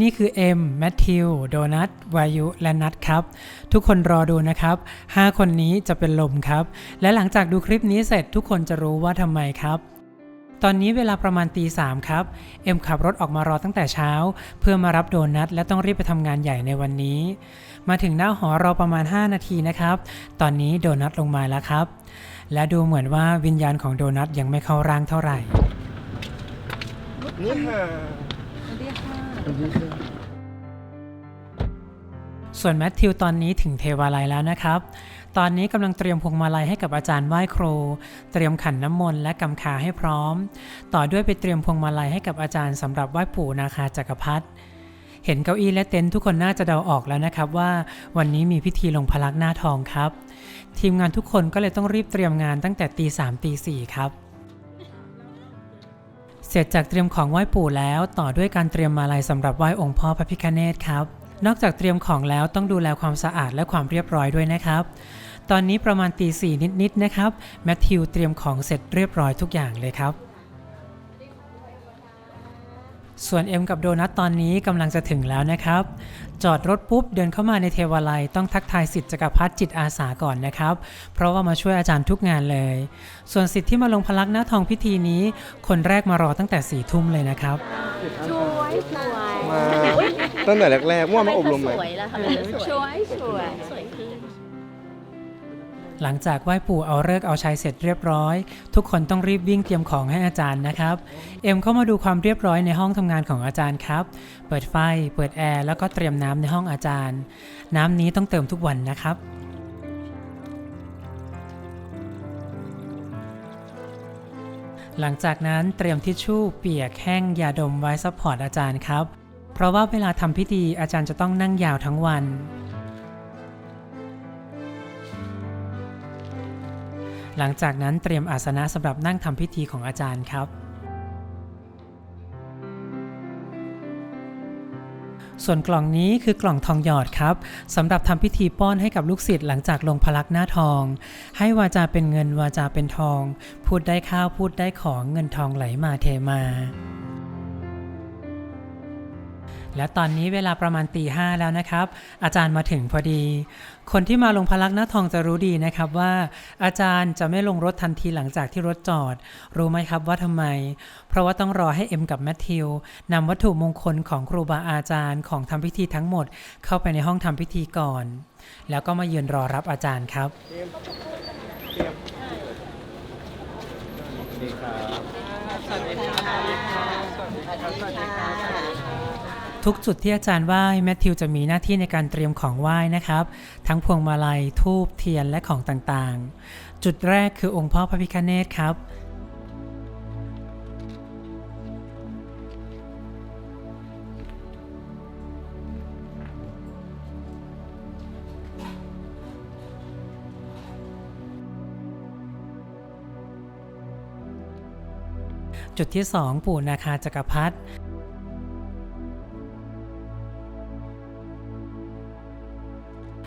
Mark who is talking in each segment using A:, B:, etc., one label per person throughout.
A: นี่คือเอ็มแมทธิว โดนัท วายุ และนัทครับ ทุกคนรอดูนะครับ 5 คนนี้จะเป็นลมครับ และหลังจากดูคลิปนี้เสร็จทุกคนจะรู้ว่าทำไมครับตอนนี้เวลาประมาณตีสามครับ เอ็มขับรถออกมารอตั้งแต่เช้า เพื่อมารับโดนัทและต้องรีบไปทำงานใหญ่ในวันนี้ มาถึงหน้าหอรอประมาณ 5 นาทีนะครับ ตอนนี้โดนัทลงมาแล้วครับ และดูเหมือนว่าวิญญาณของโดนัทยังไม่เข้าร่างเท่าไหร่
B: นี่ค่ะ
C: สวัสดีค่ะ
B: ส่ว
A: นแมทธิวตอนนี้ถึงเทวาลัยแล้วนะครับ ตอนนี้กำลังเตรียมพวงมาลัยให้กับอาจารย์ไหว้ครู เตรียมขันน้ำมนต์และกำคาให้พร้อม ต่อด้วยไปเตรียมพวงมาลัยให้กับอาจารย์สำหรับไหว้ปู่นาคาจักรพรรดิเห็นเก้าอี้และเต็นท์ทุกคนน่าจะเดาออกแล้วนะครับว่าวันนี้มีพิธีลงพลักหน้าทองครับ ทีมงานทุกคนก็เลยต้องรีบเตรียมงานตั้งแต่ตีสามตีสี่ครับ เสร็จจากเตรียมของไหว้ปู่แล้วต่อด้วยการเตรียมมาลัยสำหรับไหว้องค์พ่อพระพิฆเนศครับ นอกจากเตรียมของแล้วต้องดูแลความสะอาดและความเรียบร้อยด้วยนะครับ ตอนนี้ประมาณตีสี่นิดๆนะครับแมทธิวเตรียมของเสร็จเรียบร้อยทุกอย่างเลยครับ ส่วนเอ็มกับโดนัทตอนนี้กำลังจะถึงแล้วนะครับ จอดรถปุ๊บเดินเข้ามาในเทวาลัยต้องทักทายสิทธิ์จักรพรรดิจิตอาสาก่อนนะครับ เพราะว่ามาช่วยอาจารย์ทุกงานเลย ส่วนสิทธิ์ที่มาลงพลักหน้าทองพิธีนี้ คนแรกมารอตั้งแต่สี่ทุ่มเลยนะครับ
C: สวยสวย
B: มาตั้งแต่แรกๆเมื่อวานมาอบรมใหม่
D: สวยแล้วค่ะ
C: สวยสวย
D: สวยขึ้น
A: หลังจากไหว้ปู่เอาเลิกเอาชัยเสร็จเรียบร้อย ทุกคนต้องรีบวิ่งเตรียมของให้อาจารย์นะครับ เอ็มเข้ามาดูความเรียบร้อยในห้องทำงานของอาจารย์ครับ เปิดไฟ เปิดแอร์แล้วก็เตรียมน้ำในห้องอาจารย์ น้ำนี้ต้องเติมทุกวันนะครับหลังจากนั้นเตรียมทิชชู่เปียกแห้งยาดมไว้ซัพพอร์ตอาจารย์ครับ เพราะว่าเวลาทำพิธีอาจารย์จะต้องนั่งยาวทั้งวัน หลังจากนั้นเตรียมอาสนะสำหรับนั่งทำพิธีของอาจารย์ครับ ส่วนกล่องนี้คือกล่องทองหยอดครับสำหรับทำพิธีป้อนให้กับลูกศิษย์หลังจากลงพลักหน้าทอง ให้วาจาเป็นเงินวาจาเป็นทอง พูดได้ข้าวพูดได้ของเงินทองไหลมาเทมา และตอนนี้เวลาประมาณตีห้าแล้วนะครับ อาจารย์มาถึงพอดี คนที่มาลงพลักหน้าทองจะรู้ดีนะครับว่า อาจารย์จะไม่ลงรถทันทีหลังจากที่รถจอด รู้ไหมครับว่าทำไม เพราะว่าต้องรอให้เอ็มกับแมทธิวนำวัตถุมงคลของครูบาอาจารย์ของทำพิธีทั้งหมด เข้าไปในห้องทำพิธีก่อน แล้วก็มายืนรอรับอาจารย์ครับ
B: ดีครับ
A: ทุกจุดที่อาจารย์ไหว้แมทธิวจะมีหน้าที่ในการเตรียมของไหว้นะครับ ทั้งพวงมาลัยทูบเทียนและของต่างๆ จุดแรกคือองค์พ่อพระพิฆเนศครับจุดที่ 2 ปู่นาคาจักรพรรดิ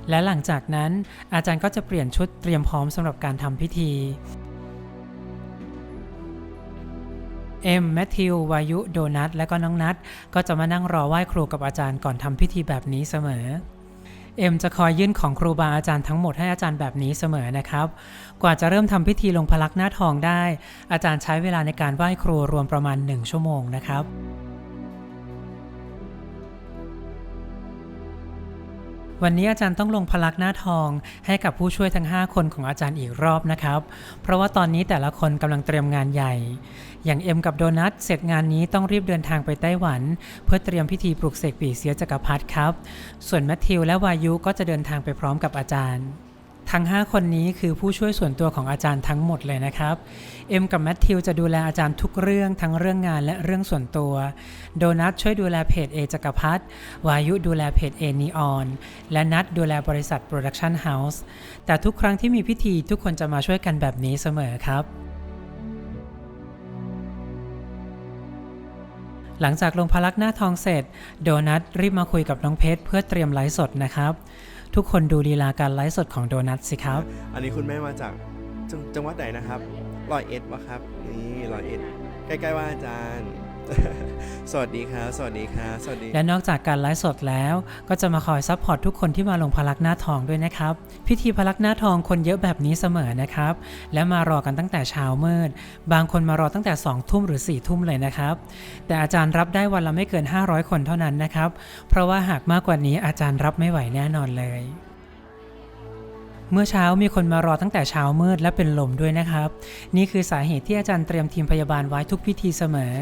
A: และหลังจากนั้นอาจารย์ก็จะเปลี่ยนชุดเตรียมพร้อมสำหรับการทำพิธีเอ็มแมทธิววายุโดนัทและก็น้องนัทก็จะมานั่งรอไหว้ครูกับอาจารย์ก่อนทำพิธีแบบนี้เสมอ เอ็มจะคอยยื่นของครูบาอาจารย์ทั้งหมดให้อาจารย์แบบนี้เสมอนะครับ กว่าจะเริ่มทำพิธีลงพลักหน้าทองได้ อาจารย์ใช้เวลาในการไหว้ครูรวมประมาณ 1 ชั่วโมงนะครับ วันนี้อาจารย์ต้องลงพลักหน้าทองให้กับผู้ช่วยทั้ง 5 คนของอาจารย์อีกรอบนะครับ เพราะว่าตอนนี้แต่ละคนกำลังเตรียมงานใหญ่ อย่างเอ็มกับโดนัทเสร็จงานนี้ต้องรีบเดินทางไปไต้หวัน เพื่อเตรียมพิธีปลุกเสกปีเสียจักรพรรดิครับ ส่วนแมทธิวและวายุก็จะเดินทางไปพร้อมกับอาจารย์ ทั้ง 5 คนนี้คือผู้ช่วยส่วนตัวของอาจารย์ทั้งหมดเลยนะครับ เอ็มกับแมทธิวจะดูแลอาจารย์ทุกเรื่องทั้งเรื่องงานและเรื่องส่วนตัว โดนัทช่วยดูแลเพจเอจักรพัฒวายุดูแลเพจเอนีออน และนัทดูแลบริษัทโปรดักชันเฮาส์ แต่ทุกครั้งที่มีพิธีทุกคนจะมาช่วยกันแบบนี้เสมอครับหลังจากลงพลักหน้าทองเสร็จ โดนัทรีบมาคุยกับน้องเพชรเพื่อเตรียมไลฟ์สดนะครับ ทุกคนดูลีลาการไลฟ์สดของโดนัทสิครับ
B: อันนี้คุณแม่มาจากจงจังหวัดไหนนะครับร้อยเอ็ดวะครับ นี่ร้อยเอ็ด ใกล้ๆว่าอาจารย์ สวัสดีครับ สวัสดีครับ สวัสดี
A: และนอกจากการไลฟ์สดแล้ว ก็จะมาคอยซัพพอร์ตทุกคนที่มาลงพลักหน้าทองด้วยนะครับ พิธีพลักหน้าทองคนเยอะแบบนี้เสมอนะครับ และมารอกันตั้งแต่เช้ามืด บางคนมารอตั้งแต่2ทุ่มหรือ4ทุ่มเลยนะครับ แต่อาจารย์รับได้วันละไม่เกิน 500 คนเท่านั้นนะครับ เพราะว่าหากมากกว่านี้อาจารย์รับไม่ไหวแน่นอนเลยเมื่อเช้ามีคนมารอตั้งแต่เช้ามืดและเป็นลมด้วยนะครับ นี่คือสาเหตุที่อาจารย์เตรียมทีมพยาบาลไว้ทุกพิธีเสมอ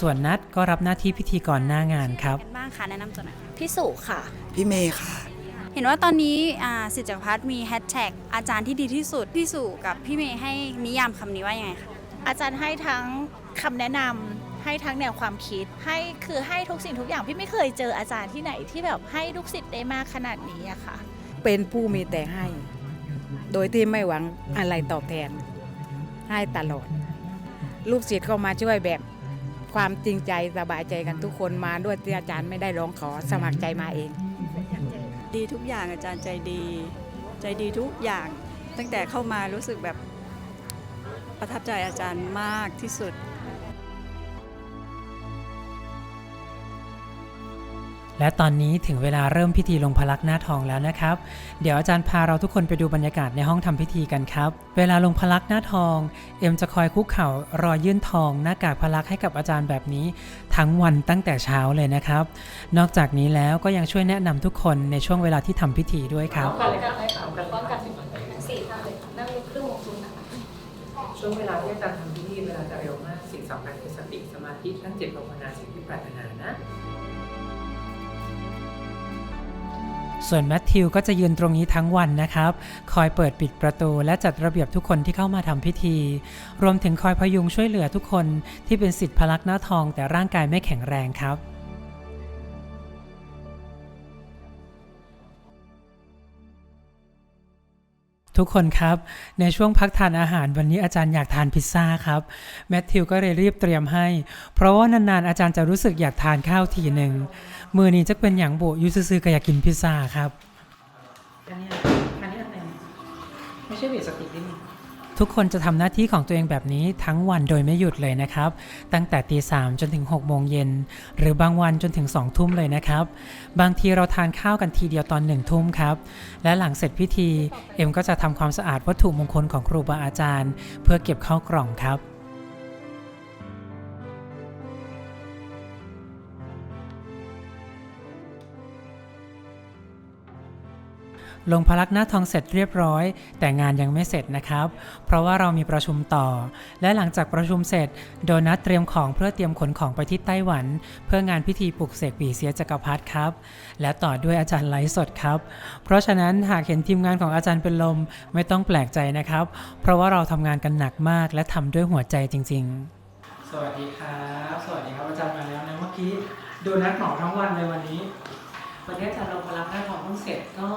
A: ส่วนนัดก็รับหน้าที่พิธีกรหน้างานครับ
D: กันบ้างคะแนะนำตัวหน่อยค่ะ
E: พี่สุค่ะ
F: พี่เมย์ค่ะ
D: เห็นว่าตอนนี้อ่าสิทธิ์จักรพัฒน์มีแฮชแท็กอาจารย์ที่ดีที่สุดพี่สุกับพี่เมย์ให้นิยามคำนี้ว่ายังไงคะ
E: อาจารย์ให้ทั้งคำแนะนำให้ทั้งแนวความคิด ให้คือให้ทุกสิ่งทุกอย่างพี่ไม่เคยเจออาจารย์ที่ไหนที่แบบให้ลูกศิษย์ได้มากขนาดนี้อะค่ะ
G: เป็นผู้มีแต่ให้ โดยที่ไม่หวังอะไรตอบแทน ให้ตลอด ลูกศิษย์ก็มาช่วยแบบ ความจริงใจสบายใจกันทุกคนมาด้วยที่อาจารย์ไม่ได้ร้องขอสมัครใจมาเอง
H: ดีทุกอย่างอาจารย์ใจดี ใจดีทุกอย่าง ตั้งแต่เข้ามารู้สึกแบบประทับใจอาจารย์มากที่สุด
A: และตอนนี้ถึงเวลาเริ่มพิธีลงพลักหน้าทองแล้วนะครับ เดี๋ยวอาจารย์พาเราทุกคนไปดูบรรยากาศในห้องทำพิธีกันครับ เวลาลงพลักหน้าทอง เอ็มจะคอยคุกเข่ารอยื่นทองหน้ากากพลักให้กับอาจารย์แบบนี้ทั้งวันตั้งแต่เช้าเลยนะครับ นอกจากนี้แล้วก็ยังช่วยแนะนำทุกคนในช่วงเวลาที่ทำพิธีด้วยครับช่วงเวลาที่อาจารย์ทำพิธีเวลาจะเร็วมากสิ่งสำคัญคือสติสมาธิตั้งจิตภาวนาสิ่งที่ปรารถนานะ ส่วนแมทธิวก็จะยืนตรงนี้ทั้งวันนะครับ คอยเปิดปิดประตูและจัดระเบียบทุกคนที่เข้ามาทำพิธี รวมถึงคอยพยุงช่วยเหลือทุกคนที่เป็นสิทธิ์พลักหน้าทองแต่ร่างกายไม่แข็งแรงครับ ทุกคนครับ ในช่วงพักทานอาหารวันนี้อาจารย์อยากทานพิซซ่าครับ แมทธิวก็เลยรีบเตรียมให้ เพราะว่านานๆอาจารย์จะรู้สึกอยากทานข้าวทีหนึ่งมือนี้จะเป็นอย่างโบยูซื้อๆก็อยากกินพิซซ่าครับอันนี้อันนี้อะไรไม่ใช่เบียสติกนี่ ทุกคนจะทำหน้าที่ของตัวเองแบบนี้ทั้งวันโดยไม่หยุดเลยนะครับ ตั้งแต่ตีสามจนถึง6โมงเย็น หรือบางวันจนถึง2ทุ่มเลยนะครับ บางทีเราทานข้าวกันทีเดียวตอนหนึ่งทุ่มครับ และหลังเสร็จพิธี เอ็มก็จะทำความสะอาดวัตถุมงคลของครูบาอาจารย์ เพื่อเก็บเข้ากล่องครับ ลงพลักหน้าทองเสร็จเรียบร้อย แต่งานยังไม่เสร็จนะครับ เพราะว่าเรามีประชุมต่อ และหลังจากประชุมเสร็จ โดนัทเตรียมของเพื่อเตรียมขนของไปที่ไต้หวัน เพื่องานพิธีปลุกเสกปีเสียจักรพรรดิครับ และต่อด้วยอาจารย์ไลฟ์สดครับ เพราะฉะนั้นหากเห็นทีมงานของอาจารย์เป็นลมไม่ต้องแปลกใจนะครับ เพราะว่าเราทำงานกันหนักมาก และทำด้วยหัวใจจริง ๆ สวัสดีครับสวัสดีครับอาจารย์มาแล้วนะเมื่อกี้โดนัทหมอทั้งวันเลยวันนี้วันนี้อาจารย์ลงพลักหน้าทองเพิ่งเสร็จก็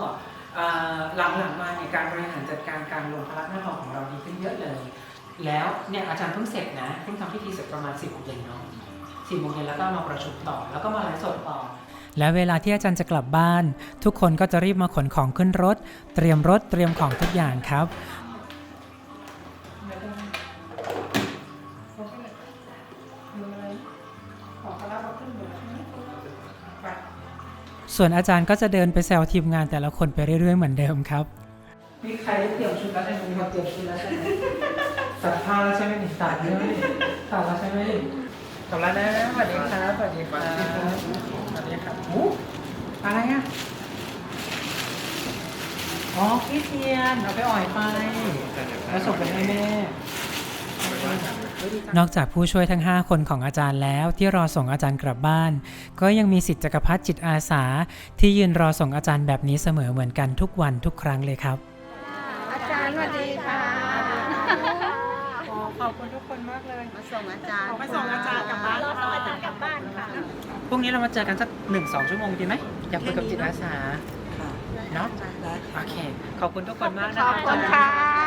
A: หลังๆมาเนี่ยการบริหารจัดการการลงพลักหน้าทองของเราดีขึ้นเยอะเลย แล้วเนี่ยอาจารย์เพิ่งเสร็จนะเพิ่งทำพิธีเสร็จประมาณสิบโมงเย็นเนาะสิบโมงเย็นแล้วก็มาประชุมต่อ แล้วก็มาไลฟ์สดต่อและเวลาที่อาจารย์จะกลับบ้าน ทุกคนก็จะรีบมาขนของขึ้นรถ เตรียมรถเตรียมของทุกอย่างครับ ส่วนอาจารย์ก็จะเดินไปแซวทีมงานแต่ละคนไปเรื่อยๆเหมือนเดิมครับ มีใครได้เตรียมชุดแล้วใช่ไหมมีคนเตรียมชุดแล้วใช่ไหมตัดผ้าแล้วใช่ไหมนี่ตัดเรื่องนี่ตัดแล้วใช่ไหมนี่ตัดแล้วนะสวัสดีครับสวัสดีครับสวัสดีครับอู้อะไรอะอ๋อพี่เทียนเอาไปอ่อยไปแล้วส่งไปให้แม่ นอกจากผู้ช่วยทั้ง 5 คนของอาจารย์แล้วที่รอส่งอาจารย์กลับบ้าน ก็ยังมีสิทธิ์จักรพัฒจิตอาสา ที่ยืนรอส่งอาจารย์แบบนี้เสมอเหมือนกันทุกวันทุกครั้งเลยครับ
C: อาจารย์สวัสดีค่ะ
A: ขอบคุณทุกคนมากเลย
C: มาส่งอาจารย์
A: มาส่งอาจารย์กลับบ้าน
E: รอส่งอาจารย์กลับบ้านค่ะ
A: พรุ่งนี้เรามาเจอกันสักหนึ่งสองชั่วโมงดีไหมอยากคุยกับจิตอาสา
F: ค่ะ
A: เนาะ
F: ได้ค่ะ
A: โอเค ขอบคุณทุกคนมากนะ
C: ขอบคุณค่ะ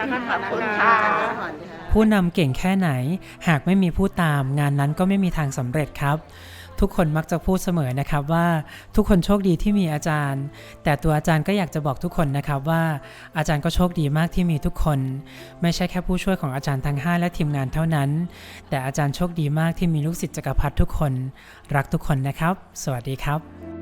A: ขอบคุณค่ะ
C: สวัสดีค่ะ
A: ผู้นำเก่งแค่ไหน หากไม่มีผู้ตาม งานนั้นก็ไม่มีทางสำเร็จครับ ทุกคนมักจะพูดเสมอนะครับว่าทุกคนโชคดีที่มีอาจารย์ แต่ตัวอาจารย์ก็อยากจะบอกทุกคนนะครับว่า อาจารย์ก็โชคดีมากที่มีทุกคน ไม่ใช่แค่ผู้ช่วยของอาจารย์ทั้ง 5 และทีมงานเท่านั้น แต่อาจารย์โชคดีมากที่มีลูกศิษย์จักรพรรดิทุกคน รักทุกคนนะครับ สวัสดีครับ